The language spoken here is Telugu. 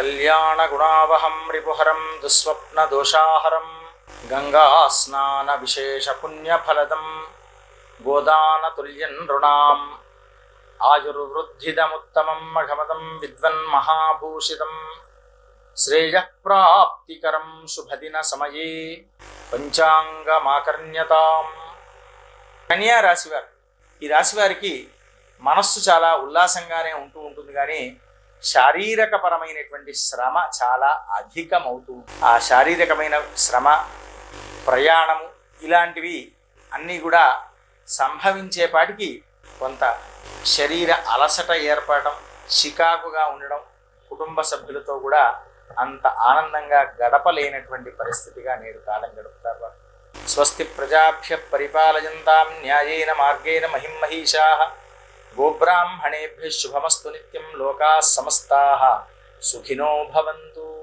శ్రీకళ్యాణగుణావహం రిపుహరం దుస్వప్నదోషాహరం గంగాస్నానవిశేషపుణ్యఫలదం గోదానతుల్యం నృణాం ఆయుర్వృద్ధిదముత్తమం మఘమదం విద్వన్మహాభూషితం శ్రేయఃప్రాప్తికరం శుభదిన సమయే పంచాంగమాకర్ణ్యతాం కన్యా రాశివారు ఈ రాశివారికి మనస్సు చాలా ఉల్లాసంగానే ఉంటూ ఉంటుంది కానీ శారీరకపరమైనటువంటి శ్రమ చాలా అధికమవుతూ ఆ శారీరకమైన శ్రమ ప్రయాణము ఇలాంటివి అన్నీ కూడా సంభవించేపాటికి కొంత శరీర అలసట ఏర్పడటం చికాకుగా ఉండడం కుటుంబ సభ్యులతో కూడా అంత ఆనందంగా గడపలేనటువంటి పరిస్థితిగా నేడు కాలం గడుపుతారు వారు. స్వస్తి ప్రజాభ్య పరిపాలయంతాం న్యాయేన మార్గేణ మహిమహీషా గోబ్రాహ్మణేభ్య శుభమస్తు నిత్యం లోకా సమస్తా. సుఖినో భవంతు.